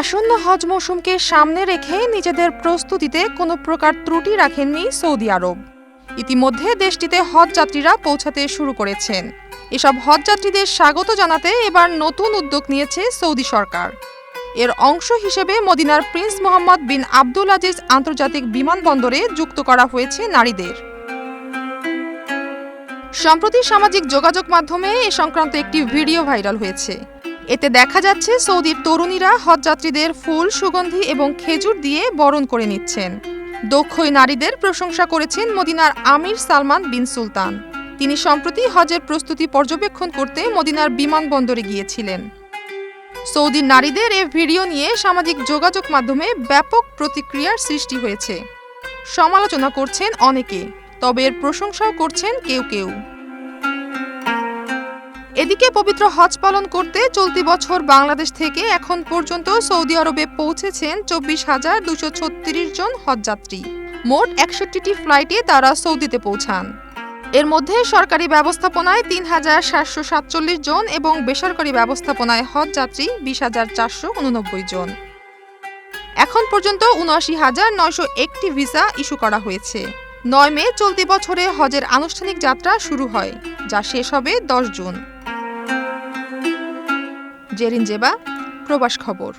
আসন্ন হজ মৌসুমকে সামনে রেখে নিজেদের প্রস্তুতিতে কোনো প্রকার ত্রুটি রাখেননি সৌদি আরব। ইতিমধ্যে দেশটিতে হজ যাত্রীরা পৌঁছাতে শুরু করেছেন। এসব হজ যাত্রীদের স্বাগত জানাতে এবার নতুন উদ্যোগ নিয়েছে সৌদি সরকার। এর অংশ হিসেবে মদিনার prince Mohammad bin Abdul Aziz আন্তর্জাতিক বিমানবন্দরে যুক্ত করা হয়েছে নারীদের। সম্প্রতি সামাজিক যোগাযোগ মাধ্যমে এ সংক্রান্ত একটি ভিডিও ভাইরাল হয়েছে। এতে দেখা যাচ্ছে সৌদির তরুণীরা হজযাত্রীদের ফুল, সুগন্ধি এবং খেজুর দিয়ে বরণ করে নিচ্ছেন। দক্ষই নারীদের প্রশংসা করেছেন মদিনার আমির সালমান বিন সুলতান। তিনি সম্প্রতি হজের প্রস্তুতি পর্যবেক্ষণ করতে মদিনার বিমানবন্দরে গিয়েছিলেন। সৌদির নারীদের এ ভিডিও নিয়ে সামাজিক যোগাযোগ মাধ্যমে ব্যাপক প্রতিক্রিয়ার সৃষ্টি হয়েছে। সমালোচনা করছেন অনেকে, তবে এর প্রশংসাও করছেন কেউ কেউ। এদিকে পবিত্র হজ পালন করতে চলতি বছর বাংলাদেশ থেকে এখন পর্যন্ত সৌদি আরবে পৌঁছেছেন চব্বিশ হাজার দুশো ছত্রিশ জন হজযাত্রী। মোট একষট্টিটি ফ্লাইটে তারা সৌদিতে পৌঁছান। এর মধ্যে সরকারি ব্যবস্থাপনায় তিন হাজার সাতশো সাতচল্লিশ জন এবং বেসরকারি ব্যবস্থাপনায় হজযাত্রী বিশ হাজার চারশো উননব্বই জন। এখন পর্যন্ত উনআশি হাজার নয়শো একটি ভিসা ইস্যু করা হয়েছে। নয় মে চলতি বছরে হজের আনুষ্ঠানিক যাত্রা শুরু হয়, যা শেষ হবে দশ জুন। জেরিন জেবা প্রবাস খবর।